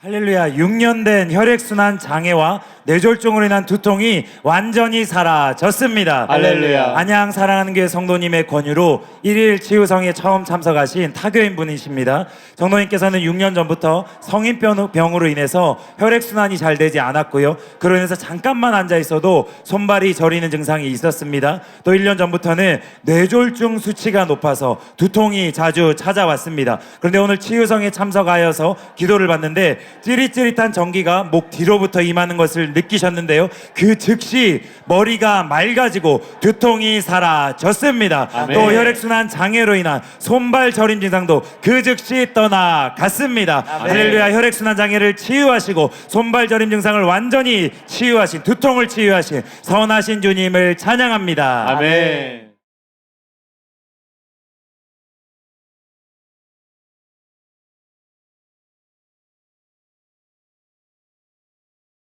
할렐루야. 6년 된 혈액순환 장애와 뇌졸중으로 인한 두통이 완전히 사라졌습니다. 할렐루야. 안양 사랑하는 교회 성도님의 권유로 일일 치유성에 처음 참석하신 타교인 분이십니다. 성도님께서는 6년 전부터 성인병으로 인해서 혈액순환이 잘 되지 않았고요. 그로 인해서 잠깐만 앉아 있어도 손발이 저리는 증상이 있었습니다. 또 1년 전부터는 뇌졸중 수치가 높아서 두통이 자주 찾아왔습니다. 그런데 오늘 치유성에 참석하여서 기도를 받는데 찌릿찌릿한 전기가 목 뒤로부터 임하는 것을 느끼셨는데요. 그 즉시 머리가 맑아지고 두통이 사라졌습니다. 아멘. 또 혈액순환 장애로 인한 손발 저림 증상도 그 즉시 떠나갔습니다. 할렐루야 혈액순환 장애를 치유하시고 손발 저림 증상을 완전히 치유하신 두통을 치유하신 선하신 주님을 찬양합니다. 아멘.